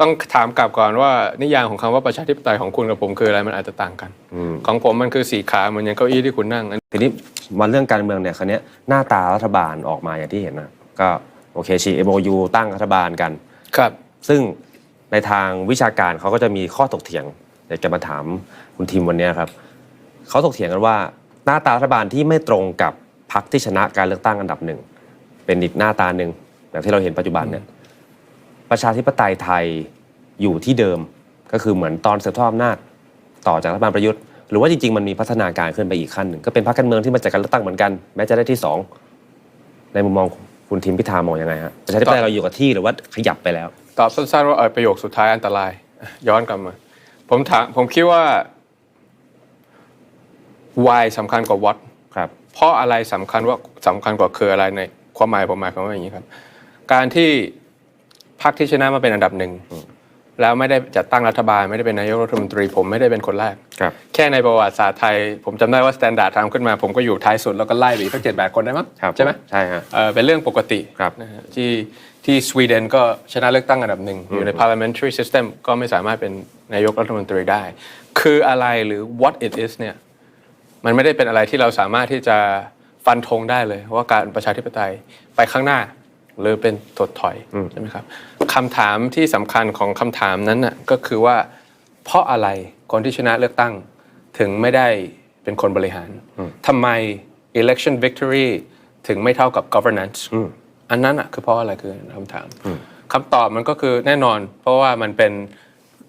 ต้องถามกลับก่อนว่านิยามของคำว่าประชาธิปไตยของคุณกับผมคืออะไรมันอาจจะต่างกันอืมของผมมันคือสีขาเหมือนอย่างเก้าอี้ที่คุณนั่งอันทีนี้มาเรื่องการเมืองเนี่ยคราวเนี้ยหน้าตารัฐบาลออกมาอย่างที่เห็นนะก็โอเคชี MOU ตั้งรัฐบาลกันครับ ซึ่งในทางวิชาการเขาก็จะมีข้อถกเถียงอยากจะมาถามคุณทีมวันเนี้ยครับเขาถกเถียงกันว่าหน้าตารัฐบาลที่ไม่ตรงกับพรรคที่ชนะการเลือกตั้งอันดับหนึ่งเป็นอีกหน้าตาหนึ่งแบบที่เราเห็นปัจจุบันเนี่ย ประชาธิปไตยไทยอยู่ที่เดิม ก็คือเหมือนตอนเสืบทอดอำนาจต่อจากรัฐบาลประยุทธ์หรือว่าจริงๆมันมีพัฒนาการขึ้นไปอีกขั้นหนึ่งก็เป็นพรรคการเมืองที่มาจากการเลือกตั้งเหมือนกันแม้จะได้ที่สองในมุมมองคุณทีมพิธามองยังไงฮะประชาธิปไตยเราอยู่กับที่หรือว่าขยับไปแล้วตอบสั้นๆว่าเออประโยคสุดท้ายอันตราย ย้อนกลับมา ผมถามผมคิดว่า why สำคัญกว่า what ครับเพราะอะไรสำคัญว่าสำคัญกว่าคืออะไรในความหมายผมหมายความว่าอย่างนี้ครับ การที่ พรรคที่ชนะมาเป็นอันดับหนึ่งแล้วไม่ได้จัดตั้งรัฐบาลไม่ได้เป็นนายกรัฐมนตรี ผมไม่ได้เป็นคนแรกครับแค่ในประวัติศาสตร์ไทย ผมจำได้ว่าสแตนดาร์ดทำขึ้นมา ผมก็อยู่ท้ายสุดแล้วก็ไล่ไปอีกสักเจ็ดแปดคนได้มั้งครับใช่ไหมใช่ฮะเอ่อเป็นเรื่องปกติครับนะฮะที่ที่สวีเดนก็ชนะเลือกตั้งอันดับหนึ่งอยู่ใน parliamentary system ก็ไม่สามารถเป็นนายกรัฐมนตรีได้ คืออะไรหรือ what it is เนี่ยมันไม่ได้เป็นอะไรที่เราสามารถที่จะฟันธงได้เลยว่าการประชาธิปไตยไปข้างหน้า หรือเป็นถดถอยใช่ไหมครับคำถามที่สำคัญของคำถามนั้นน่ะก็คือว่า เพราะอะไรคนที่ชนะเลือกตั้งถึงไม่ได้เป็นคนบริหารทำไม election victory ถึงไม่เท่ากับ governance อันนั้นอะคือเพราะอะไรคือคำถามคำตอบมันก็คือแน่นอน เพราะว่ามันเป็น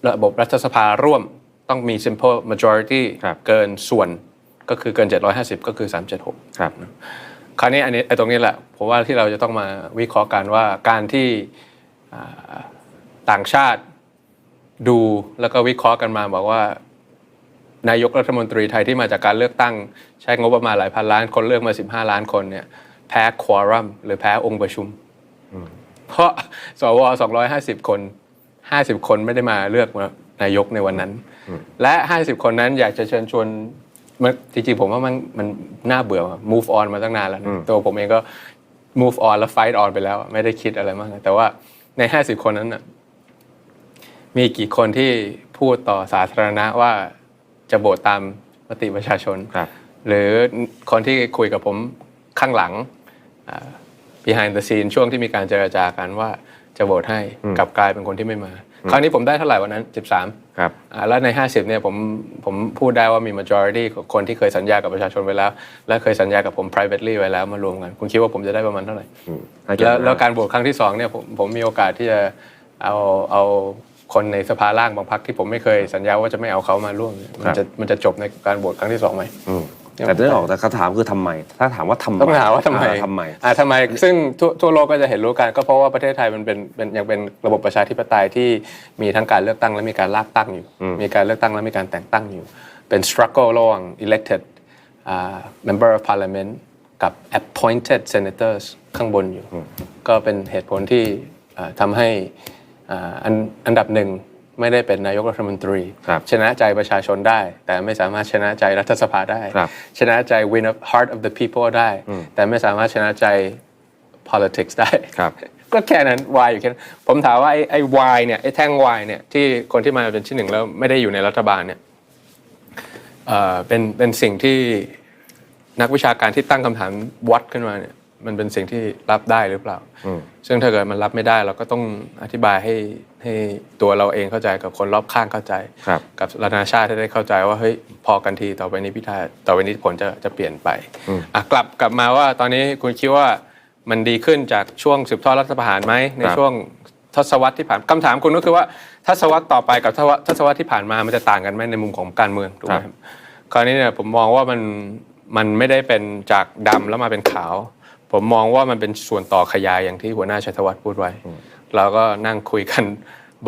ระบบรัฐสภาร่วมต้องมี simple majority ครับเกินส่วนก็คือเกิน 750 ก็คือ 376 ครับ คราวนี้อันนี้ไอ้ตรงนี้แหละผมว่าที่เราจะต้องมาวิเคราะห์กันว่าการที่ต่างชาติดูแล้วก็วิเคราะห์กันมาบอกว่านายกรัฐมนตรีไทยที่มาจากการเลือกตั้ง ใช้งบประมาณหลายพันล้านคนเลือกมา 15 ล้านคนเนี่ยแพ้ควอรัมหรือแพ้องค์ประชุม เพราะสว250 คน 50 คนไม่ได้มาเลือกนายกในวันนั้น และ 50 คนนั้นอยากจะเชิญชวน มันจริงๆผมว่ามันมันน่าเบื่อ move on มาตั้งนานแล้วนะตัวผมเองก็ move on แล้ว fight on ไปแล้ว ไม่ได้คิดอะไรมาก แต่ว่าใน 50 คนนั้นน่ะมีกี่คนที่พูดต่อสาธารณะว่าจะโบตตามมติประชาชนครับหรือคนที่คุยกับผมข้างหลังอ่า behind the scene ช่วงที่มีการเจรจากันว่าจะโหวตให้กลับกลายเป็นคนที่ไม่มา คราวนี้ผมได้เท่าไหร่วันนั้น 13 ครับ อ่าแล้วใน 50 เนี่ยผมผมพูดได้ว่ามี majority ของคนที่เคยสัญญากับประชาชนไว้แล้ว และเคยสัญญากับผม privately ไว้แล้วมารวมกัน คุณคิดว่าผมจะได้ประมาณเท่าไหร่อืมน่าเกี่ยแล้วนะแล้วการโหวตครั้งที่สองเนี่ยผมผมมีโอกาสที่จะเอาเอาคนในสภาล่างบางพรรคที่ผมไม่เคยสัญญาว่าจะไม่เอาเขามาร่วมเนี่ยมันจะมันจะจบในการโหวตครั้งที่สองไหมอืม แต่เรื่องออกแต่คำถามคือทำไม ถ้าถามว่าทำไมต้องถามว่าทำไมอ่ทำไมอ่าทำไม ซึ่งทั่วทั่วโลกก็จะเห็นรู้กันก็เพราะว่าประเทศไทยมันเป็นเป็นยังเป็นระบบประชาธิปไตยที่มีทั้งการเลือกตั้งและมีการลากตั้งอยู่ มีการเลือกตั้งและมีการแต่งตั้งอยู่ เป็น struggle ระหว่าง elected อ่า member of parliament กับ appointed senators ข้างบนอยู่ ก็เป็นเหตุผลที่อ่าทำให้อ่าอันอันดับหนึ่ง ไม่ได้เป็นนายกรัฐมนตรีครับชนะใจประชาชนได้ แต่ไม่สามารถชนะใจรัฐสภาได้ครับชนะใจ win of heart of the people ได้ แต่ไม่สามารถชนะใจ politics ได้ครับก็แค่นั้น why อยู่แค่นั้นผมถามว่าไอ้ไอ้ why เนี่ยไอ้แท่ง why เนี่ยที่คนที่มาเป็นที่หนึ่งแล้วไม่ได้อยู่ในรัฐบาลเนี่ยเอ่อเป็นเป็นสิ่งที่นักวิชาการที่ตั้งคำถามวัดขึ้นมาเนี่ย มันเป็นสิ่งที่รับได้หรือเปล่า ซึ่งถ้าเกิดมันรับไม่ได้เราก็ต้องอธิบายให้ให้ตัวเราเองเข้าใจกับคนรอบข้างเข้าใจครับกับนานาชาติให้ได้เข้าใจว่าเฮ้ยพอกันทีต่อไปนี้พิธาต่อไปนี้ผลจะจะเปลี่ยนไปอะกลับกลับมาว่าตอนนี้คุณคิดว่ามันดีขึ้นจากช่วงสืบทอดรัฐประหารไหมในครับช่วงทศวรรษที่ผ่านคำถามคุณก็คือว่าทศวรรษต่อไปกับทศวรรษทศวรรษที่ผ่านมามันจะต่างกันไหมในมุมของการเมืองถูกไหมครับคราวนี้เนี่ยผมมองว่ามันมันไม่ได้เป็นจากดำแล้วมาเป็นขาว ผมมองว่ามันเป็นส่วนต่อขยายอย่างที่หัวหน้าชัยธวัฒน์พูดไว้ เราก็นั่งคุยกัน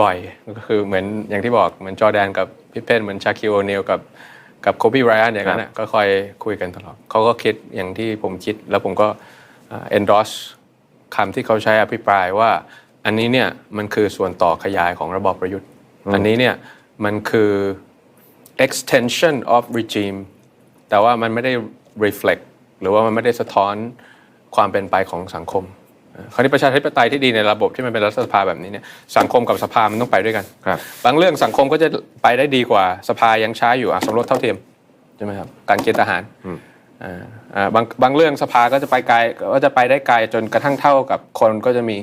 บ่อยก็คือเหมือนอย่างที่บอกเหมือนจอร์แดนกับพี่เป้นเหมือนชาคิโอเนลกับกับโคบีไรอันอย่างนั้นน่ะก็คอยคุยกันตลอดเขาก็คิดอย่างที่ผมคิด แล้วผมก็เอ่อ endorse คำที่เขาใช้อภิปรายว่า อันนี้เนี่ยมันคือส่วนต่อขยายของระบอบประยุทธ์ อันนี้เนี่ยมันคือ extension of regime แต่ว่ามันไม่ได้ reflect หรือว่ามันไม่ได้สะท้อน ความเป็นไปของสังคมคราวนี้ประชาธิปไตยที่ดีในระบบที่มันเป็นรัฐสภาแบบนี้เนี่ยสังคมกับสภามันต้องไปด้วยกันครับบางเรื่องสังคมก็จะไปได้ดีกว่าสภายังช้าอยู่อะสมรสเท่าเทียมใช่ไหมครับการเกณฑ์ทหารอืมอ่าอ่าบางบางเรื่องสภาก็จะไปไกลก็จะไปได้ไกลจนกระทั่งเท่ากับคนก็จะมี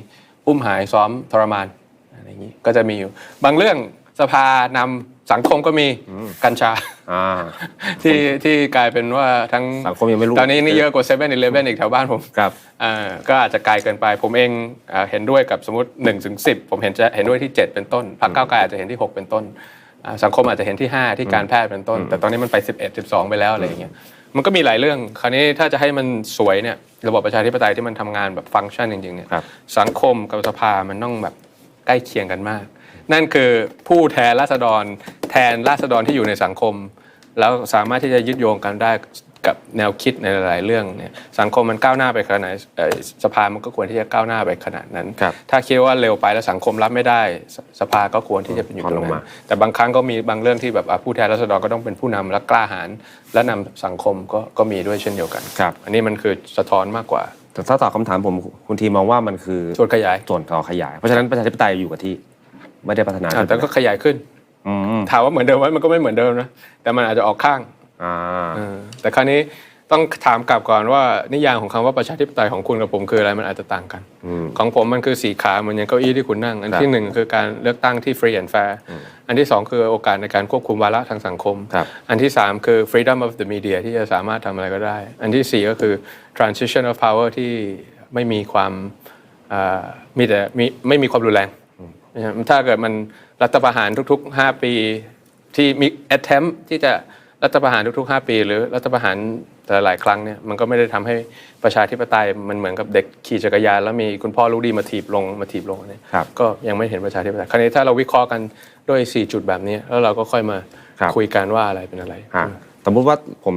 อุ้มหายซ้อมทรมานอะไรอย่างนี้ก็จะมีอยู่ บางเรื่องสภานำ สังคมก็มีกัญชาอ่าที่ที่กลายเป็นว่าทั้งสังคมยังไม่รู้ตอนนี้นี่เยอะกว่าเซเว่นอีเลฟเว่นอีกแถวบ้านผมครับอ่าก็อาจจะไกลเกินไป ผมเองอ่าเห็นด้วยกับสมมติ1นถึงสิผมเห็นจะเห็นด้วยที่ 7 เป็นต้นพรรคก้าวไกลอาจจะเห็นที่ 6 เป็นต้นอ่าสังคมอาจจะเห็นที่ 5 ที่การแพทย์เป็นต้น แต่ตอนนี้มันไป 11 12 ไปแล้วอะไรอย่างเงี้ยมันก็มีหลายเรื่อง คราวนี้ถ้าจะให้มันสวยเนี่ยระบบประชาธิปไตยที่มันทำงานแบบฟังก์ชันจริงๆเนี่ยครับสังคมกับสภามันต้องแบบใกล้เคียงกันมาก นั่นคือผู้แทนราษฎร แทนราษฎรที่อยู่ในสังคม แล้วสามารถที่จะยึดโยงกันได้กับแนวคิดในหลาย ๆ เรื่องเนี่ยสังคมมันก้าวหน้าไปขนาดไหนเอ่อสภามันก็ควรที่จะก้าวหน้าไปขนาดนั้นครับถ้าคิดว่าเร็วไปแล้วสังคมรับไม่ได้สสภาก็ควรที่จะเป็นอยู่ตรงผ่อนลงนั้มานแต่บางครั้งก็มีบางเรื่องที่แบบอะผู้แทนราษฎรก็ต้องเป็นผู้นำและกล้าหาญและนำสังคมก็ก็มีด้วยเช่นเดียวกันครับอันนี้มันคือสะท้อนมากกว่าแต่ถ้าตอบคำถามผมคุณทีมองว่ามันคือส่วนขยายส่วนต่อขยาย เพราะฉะนั้นประชาธิปไตยอยู่กับที่ ไม่ได้พัฒนาอะแต่ก็ขยายขึ้นอืมถามว่าเหมือนเดิมไหมมันก็ไม่เหมือนเดิมนะแต่มันอาจจะออกข้างอ่าเออแต่คราวนี้ต้องถามกลับก่อนว่านิยามของคำว่าประชาธิปไตยของคุณกับผมคืออะไรมันอาจจะต่างกันอืมของผมมันคือสีขาเหมือนอย่างเก้าอี้ที่คุณนั่ง อันครับที่หนึ่งคือการเลือกตั้งที่ free and fair อันที่สองคือโอกาสในการควบคุมวาระทางสังคมครับอันที่สามคือ freedom of the media ที่จะสามารถทำอะไรก็ได้ อันที่สี่ก็คือ transition of power ที่ไม่มีความอ่ามีแต่มีไม่มีความรุนแรงนะครับ ถ้าเกิดมันรัฐประหารทุก ๆ 5 ปีที่มี attempt ที่จะรัฐประหารทุกๆ 5 ปี หรือรัฐประหารแต่หลายครั้งเนี่ยมันก็ไม่ได้ทำให้ประชาธิปไตยมันเหมือนกับเด็กขี่จักรยานแล้วมีคุณพ่อรู้ดีมาถีบลงมาถีบลงเนี่ยครับก็ยังไม่เห็นประชาธิปไตยคราวนี้ถ้าเราวิเคราะห์กันด้วย 4 จุดแบบนี้ แล้วเราก็ค่อยมาครับคุยกันว่าอะไรเป็นอะไรฮะสมมุติว่าผม